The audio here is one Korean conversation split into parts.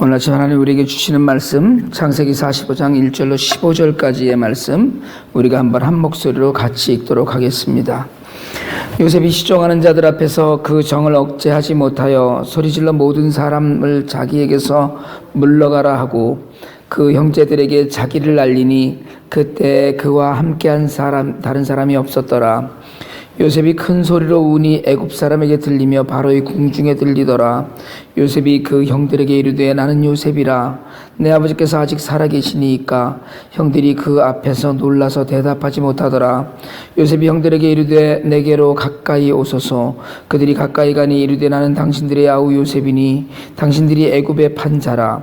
오늘 아침 하나님 우리에게 주시는 말씀 창세기 45장 1절로 15절까지의 말씀 우리가 한번 한 목소리로 같이 읽도록 하겠습니다. 요셉이 시종하는 자들 앞에서 그 정을 억제하지 못하여 소리질러 모든 사람을 자기에게서 물러가라 하고 그 형제들에게 자기를 알리니 그때 그와 함께한 사람 다른 사람이 없었더라. 요셉이 큰 소리로 우니 애굽 사람에게 들리며 바로의 궁중에 들리더라. 요셉이 그 형들에게 이르되 나는 요셉이라 내 아버지께서 아직 살아계시니까 형들이 그 앞에서 놀라서 대답하지 못하더라. 요셉이 형들에게 이르되 내게로 가까이 오소서 그들이 가까이 가니 이르되 나는 당신들의 아우 요셉이니 당신들이 애굽의 판자라.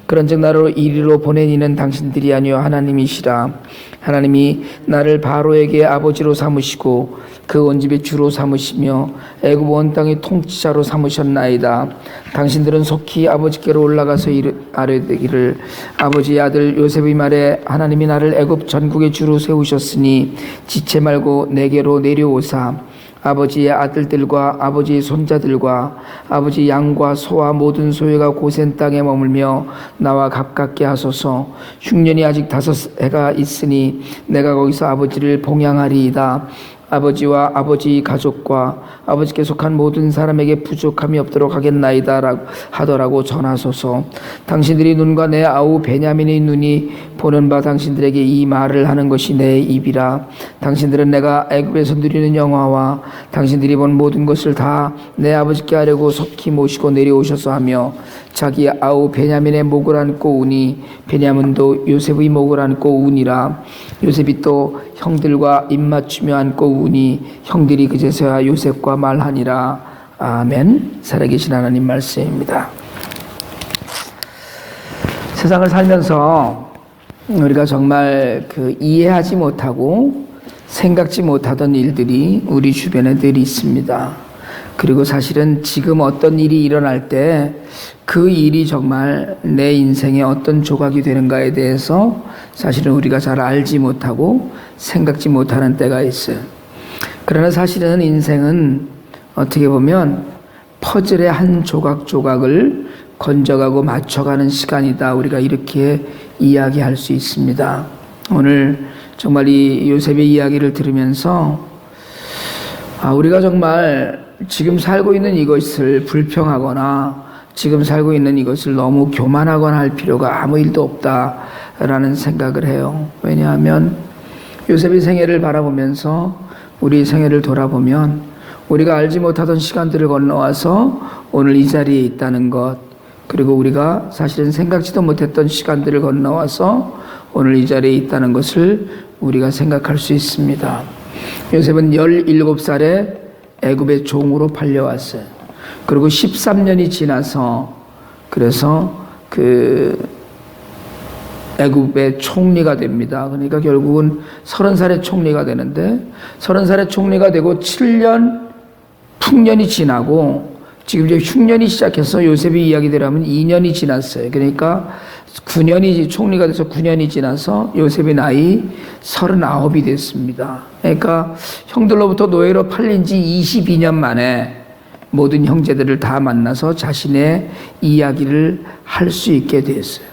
그런즉 나를 이리로 보내니는 당신들이 아니요 하나님이시라. 하나님이 나를 바로에게 아버지로 삼으시고 그온 집의 주로 삼으시며 애굽 온 땅의 통치자로 삼으셨나이다. 당신들은 속히 아버지께로 올라가서 아뢰되기를 아버지의 아들 요셉의 말에 하나님이 나를 애굽 전국의 주로 세우셨으니 지체 말고 내게로 내려오사 아버지의 아들들과 아버지의 손자들과 아버지 양과 소와 모든 소유가 고센 땅에 머물며 나와 가깝게 하소서. 흉년이 아직 다섯 해가 있으니 내가 거기서 아버지를 봉양하리이다 아버지와 아버지 가족과 아버지께 속한 모든 사람에게 부족함이 없도록 하겠나이다 라- 하더라고 전하소서. 당신들이 눈과 내 아우 베냐민의 눈이 보는 바 당신들에게 이 말을 하는 것이 내 입이라. 당신들은 내가 애굽에서 누리는 영화와 당신들이 본 모든 것을 다 내 아버지께 하려고 속히 모시고 내려오셔서 하며 자기 아우 베냐민의 목을 안고 우니 베냐민도 요셉의 목을 안고 우니라. 요셉이 또 형들과 입맞추며 안고 우니 형들이 그제서야 요셉과 말하니라. 아멘. 살아계신 하나님 말씀입니다. 세상을 살면서 우리가 정말 그 이해하지 못하고 생각지 못하던 일들이 우리 주변에 늘 있습니다. 그리고 사실은 지금 어떤 일이 일어날 때 그 일이 정말 내 인생의 어떤 조각이 되는가에 대해서 사실은 우리가 잘 알지 못하고 생각지 못하는 때가 있어요. 그러나 사실은 인생은 어떻게 보면 퍼즐의 한 조각 조각을 건져가고 맞춰가는 시간이다. 우리가 이렇게 이야기할 수 있습니다. 오늘 정말 이 요셉의 이야기를 들으면서 아, 우리가 정말 지금 살고 있는 이것을 불평하거나 지금 살고 있는 이것을 너무 교만하거나 할 필요가 아무 일도 없다라는 생각을 해요. 왜냐하면 요셉의 생애를 바라보면서 우리 생애를 돌아보면 우리가 알지 못하던 시간들을 건너와서 오늘 이 자리에 있다는 것 그리고 우리가 사실은 생각지도 못했던 시간들을 건너와서 오늘 이 자리에 있다는 것을 우리가 생각할 수 있습니다. 요셉은 17살에 애굽의 종으로 팔려왔어요. 그리고 13년이 지나서 그래서 그 애굽의 총리가 됩니다. 그러니까 결국은 30살의 총리가 되는데 30살의 총리가 되고 7년 풍년이 지나고 지금 이제 흉년이 시작해서 요셉의 이야기대로 하면 2년이 지났어요. 그러니까 9년이 총리가 돼서 9년이 지나서 요셉의 나이 39이 됐습니다. 그러니까 형들로부터 노예로 팔린 지 22년 만에 모든 형제들을 다 만나서 자신의 이야기를 할 수 있게 됐어요.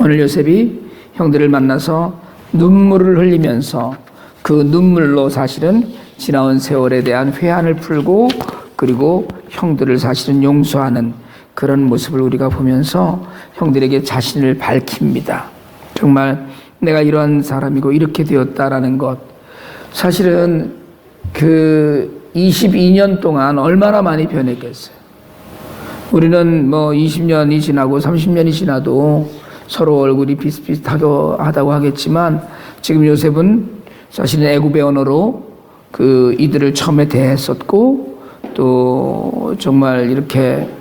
오늘 요셉이 형들을 만나서 눈물을 흘리면서 그 눈물로 사실은 지나온 세월에 대한 회한을 풀고 그리고 형들을 사실은 용서하는 그런 모습을 우리가 보면서 형들에게 자신을 밝힙니다. 정말 내가 이런 사람이고 이렇게 되었다라는 것. 사실은 그 22년 동안 얼마나 많이 변했겠어요. 우리는 뭐 20년이 지나고 30년이 지나도 서로 얼굴이 비슷비슷하다고 하다고 하겠지만 지금 요셉은 사실은 애굽의 언어로 그 이들을 처음에 대했었고 또 정말 이렇게 그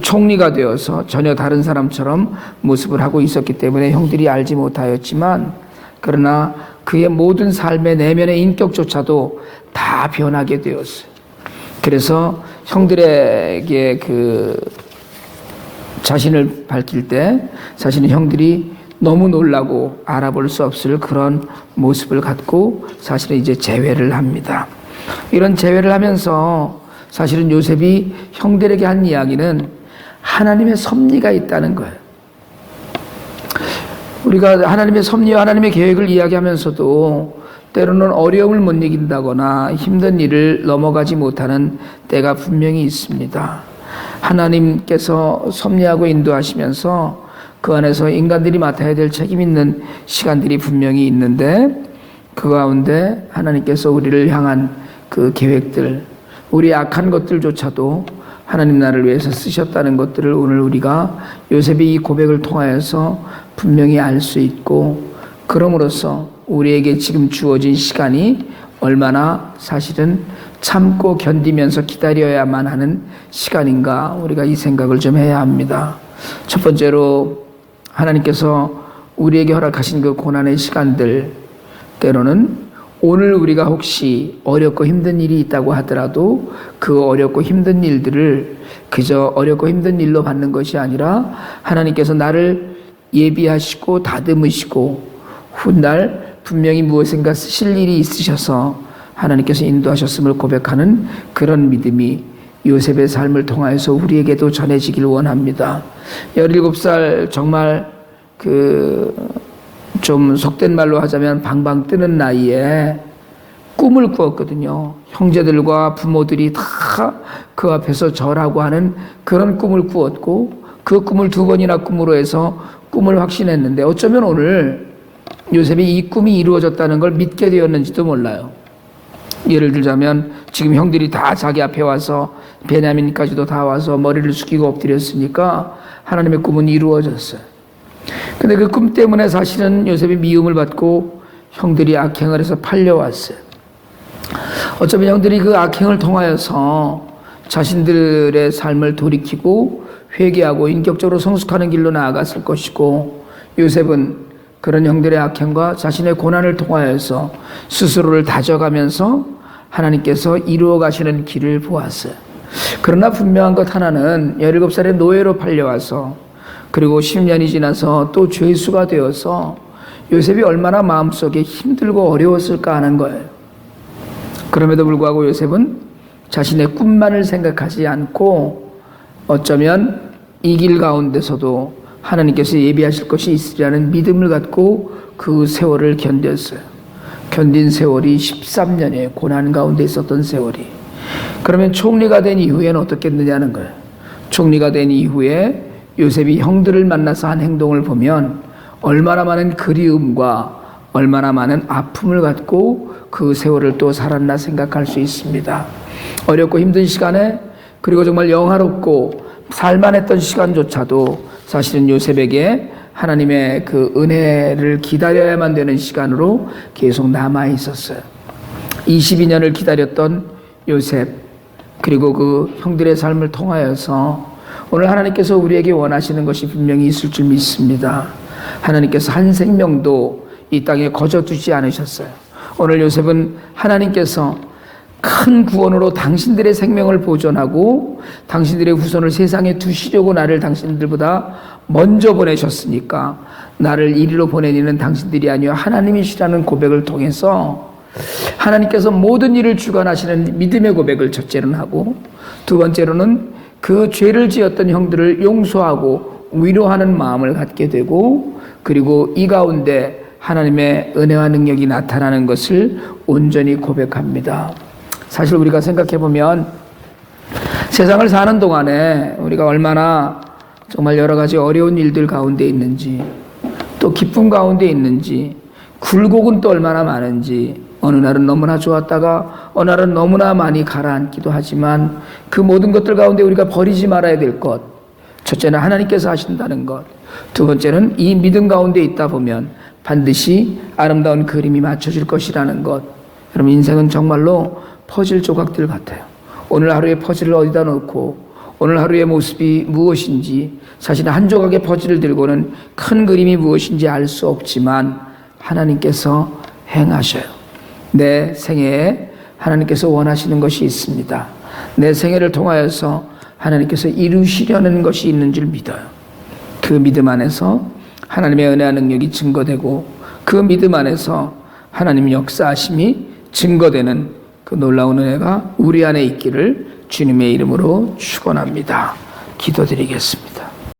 총리가 되어서 전혀 다른 사람처럼 모습을 하고 있었기 때문에 형들이 알지 못하였지만 그러나 그 그의 모든 삶의 내면의 인격조차도 다 변하게 되었어요. 그래서 형들에게 그 자신을 밝힐 때 자신의 형들이 너무 놀라고 알아볼 수 없을 그런 모습을 갖고 사실은 이제 재회를 합니다. 이런 재회를 하면서 사실은 요셉이 형들에게 한 이야기는 하나님의 섭리가 있다는 거예요. 우리가 하나님의 섭리와 하나님의 계획을 이야기하면서도 때로는 어려움을 못 이긴다거나 힘든 일을 넘어가지 못하는 때가 분명히 있습니다. 하나님께서 섭리하고 인도하시면서 그 안에서 인간들이 맡아야 될 책임 있는 시간들이 분명히 있는데 그 가운데 하나님께서 우리를 향한 그 계획들, 우리 악한 것들조차도 하나님 나를 위해서 쓰셨다는 것들을 오늘 우리가 요셉이 이 고백을 통하여서 분명히 알 수 있고 그럼으로써 우리에게 지금 주어진 시간이 얼마나 사실은 참고 견디면서 기다려야만 하는 시간인가 우리가 이 생각을 좀 해야 합니다. 첫 번째로 하나님께서 우리에게 허락하신 그 고난의 시간들 때로는 오늘 우리가 혹시 어렵고 힘든 일이 있다고 하더라도 그 어렵고 힘든 일들을 그저 어렵고 힘든 일로 받는 것이 아니라 하나님께서 나를 예비하시고 다듬으시고 훗날 분명히 무엇인가 쓰실 일이 있으셔서 하나님께서 인도하셨음을 고백하는 그런 믿음이 요셉의 삶을 통하여서 우리에게도 전해지길 원합니다. 17살 정말 그 좀 속된 말로 하자면 방방 뜨는 나이에 꿈을 꾸었거든요. 형제들과 부모들이 다 그 앞에서 절하고 하는 그런 꿈을 꾸었고 그 꿈을 두 번이나 꿈으로 해서 꿈을 확신했는데 어쩌면 오늘 요셉이 이 꿈이 이루어졌다는 걸 믿게 되었는지도 몰라요. 예를 들자면 지금 형들이 다 자기 앞에 와서 베냐민까지도 다 와서 머리를 숙이고 엎드렸으니까 하나님의 꿈은 이루어졌어요. 근데 그 꿈 때문에 사실은 요셉이 미움을 받고 형들이 악행을 해서 팔려왔어요. 어쩌면 형들이 그 악행을 통하여서 자신들의 삶을 돌이키고 회개하고 인격적으로 성숙하는 길로 나아갔을 것이고 요셉은 그런 형들의 악행과 자신의 고난을 통하여서 스스로를 다져가면서 하나님께서 이루어 가시는 길을 보았어요. 그러나 분명한 것 하나는 17살의 노예로 팔려와서 그리고 10년이 지나서 또 죄수가 되어서 요셉이 얼마나 마음속에 힘들고 어려웠을까 하는 거예요. 그럼에도 불구하고 요셉은 자신의 꿈만을 생각하지 않고 어쩌면 이 길 가운데서도 하나님께서 예비하실 것이 있으리라는 믿음을 갖고 그 세월을 견뎠어요. 견딘 세월이 13년의 고난 가운데 있었던 세월이. 그러면 총리가 된 이후에는 어떻겠느냐는 거예요. 총리가 된 이후에 요셉이 형들을 만나서 한 행동을 보면 얼마나 많은 그리움과 얼마나 많은 아픔을 갖고 그 세월을 또 살았나 생각할 수 있습니다. 어렵고 힘든 시간에 그리고 정말 영화롭고 살만했던 시간조차도 사실은 요셉에게 하나님의 그 은혜를 기다려야만 되는 시간으로 계속 남아 있었어요. 22년을 기다렸던 요셉, 그리고 그 형들의 삶을 통하여서 오늘 하나님께서 우리에게 원하시는 것이 분명히 있을 줄 믿습니다. 하나님께서 한 생명도 이 땅에 거저 두지 않으셨어요. 오늘 요셉은 하나님께서 큰 구원으로 당신들의 생명을 보존하고 당신들의 후손을 세상에 두시려고 나를 당신들보다 먼저 보내셨으니까 나를 이리로 보내니는 당신들이 아니요 하나님이시라는 고백을 통해서 하나님께서 모든 일을 주관하시는 믿음의 고백을 첫째로는 하고 두 번째로는 그 죄를 지었던 형들을 용서하고 위로하는 마음을 갖게 되고 그리고 이 가운데 하나님의 은혜와 능력이 나타나는 것을 온전히 고백합니다. 사실 우리가 생각해 보면 세상을 사는 동안에 우리가 얼마나 정말 여러 가지 어려운 일들 가운데 있는지 또 기쁨 가운데 있는지 굴곡은 또 얼마나 많은지 어느 날은 너무나 좋았다가 어느 날은 너무나 많이 가라앉기도 하지만 그 모든 것들 가운데 우리가 버리지 말아야 될 것. 첫째는 하나님께서 하신다는 것. 두 번째는 이 믿음 가운데 있다 보면 반드시 아름다운 그림이 맞춰질 것이라는 것. 여러분, 인생은 정말로 퍼즐 조각들 같아요. 오늘 하루의 퍼즐을 어디다 놓고 오늘 하루의 모습이 무엇인지 사실 한 조각의 퍼즐을 들고는 큰 그림이 무엇인지 알 수 없지만 하나님께서 행하셔요. 내 생애에 하나님께서 원하시는 것이 있습니다. 내 생애를 통하여서 하나님께서 이루시려는 것이 있는 줄 믿어요. 그 믿음 안에서 하나님의 은혜와 능력이 증거되고 그 믿음 안에서 하나님 역사하심이 증거되는 그 놀라운 은혜가 우리 안에 있기를 주님의 이름으로 축원합니다. 기도드리겠습니다.